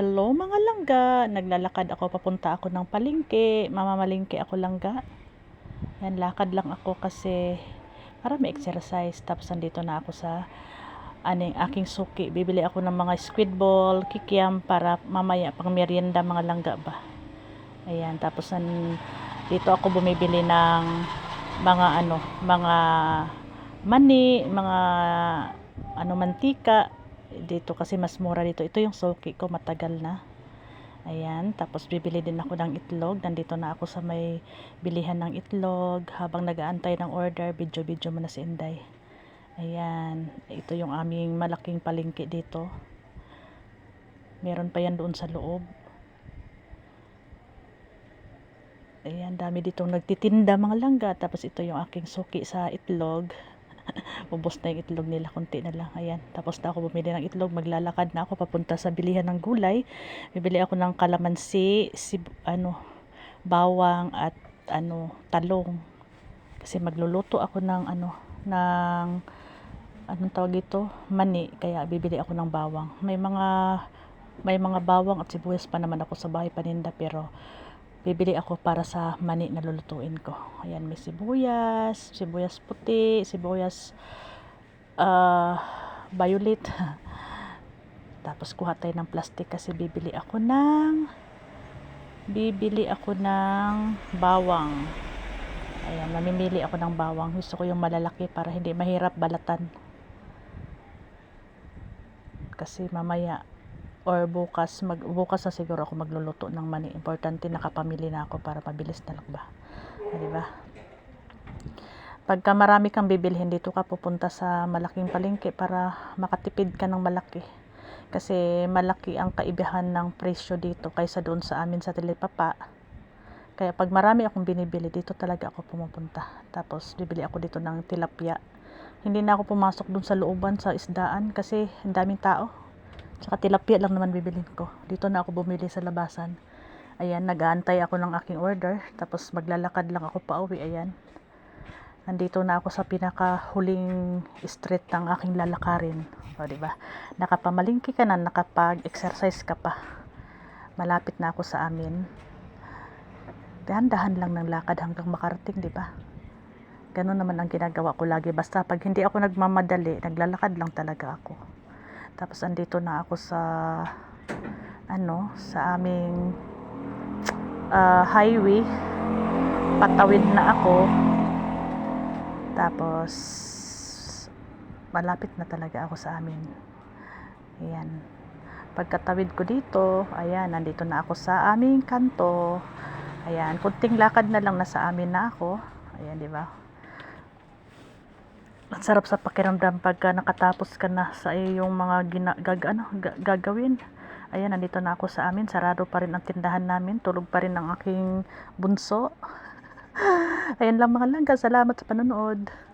Hello mga langga, naglalakad ako papunta ako ng palengke, mamamalingke ako langga. Yan, lakad lang ako kasi para may exercise. Tapos nandito na ako sa aning aking suki. Bibili ako ng mga squid ball, kikiam para mamaya pang merienda mga langga ba. Ayan, tapos nan, dito ako bumibili ng mga ano, mga mani, mga ano mantika, dito kasi mas mura dito. Ito yung suki ko matagal na. Ayan, tapos bibili din ako ng itlog. Nandito na ako sa may bilihan ng itlog. Habang nagaantay ng order, video-video muna si Inday. Ayan, ito yung aming malaking palengke dito. Meron pa yan doon sa loob. Ayan, dami ditong nagtitinda mga langga. Tapos ito yung aking suki sa itlog. Ubos na yung itlog nila, konti na lang. Ayan, tapos na ako bumili ng itlog. Maglalakad na ako papunta sa bilihan ng gulay. Bibili ako ng kalamansi, sib ano, bawang at ano, talong. Kasi magluluto ako ng ano, ng anong tawag ito? Mani. Kaya bibili ako ng bawang. May mga may mga bawang at sibuyas pa naman ako sa bahay paninda pero bibili ako para sa mani na lulutuin ko. Ayan, may sibuyas, sibuyas puti, sibuyas uh, violet. Tapos kuha tayo ng plastic kasi bibili ako ng bibili ako ng bawang. Ayan, mamimili ako ng bawang. Gusto ko yung malalaki para hindi mahirap balatan. Kasi mamaya or bukas mag bukas na siguro ako magluluto ng mani. Importante nakapamili na ako para mabilis na lang ba? Ah, di ba? Pagka marami kang bibilhin dito ka pupunta sa malaking palengke para makatipid ka ng malaki. Kasi malaki ang kaibahan ng presyo dito kaysa doon sa amin sa Telepapa kaya pag marami akong binibili dito talaga ako pumupunta. Tapos bibili ako dito ng tilapia. Hindi na ako pumasok doon sa looban sa isdaan kasi ang daming tao Tsaka tilapia lang naman bibilin ko. Dito na ako bumili sa labasan. Ayan, nag-aantay ako ng aking order. Tapos maglalakad lang ako pa uwi. Ayan. Nandito na ako sa pinakahuling street ng aking lalakarin. O, di ba? Nakapamalingki ka na, nakapag-exercise ka pa. Malapit na ako sa amin. Dahan-dahan lang ng lakad hanggang makarating, di ba? Ganun naman ang ginagawa ko lagi. Basta pag hindi ako nagmamadali, naglalakad lang talaga ako. Tapos andito na ako sa ano, sa aming uh, highway. Patawid na ako. Tapos malapit na talaga ako sa amin. Ayan. Pagkatawid ko dito, ayan, nandito na ako sa aming kanto. Ayan, kunting lakad na lang nasa amin na ako. Ayan, di ba? Ang sarap sa pakiramdam pagka nakatapos ka na sa iyong mga gina, gag, ano, gagawin. Ayan, nandito na ako sa amin. Sarado pa rin ang tindahan namin. Tulog pa rin ang aking bunso. Ayan lang mga langga. Salamat sa panonood.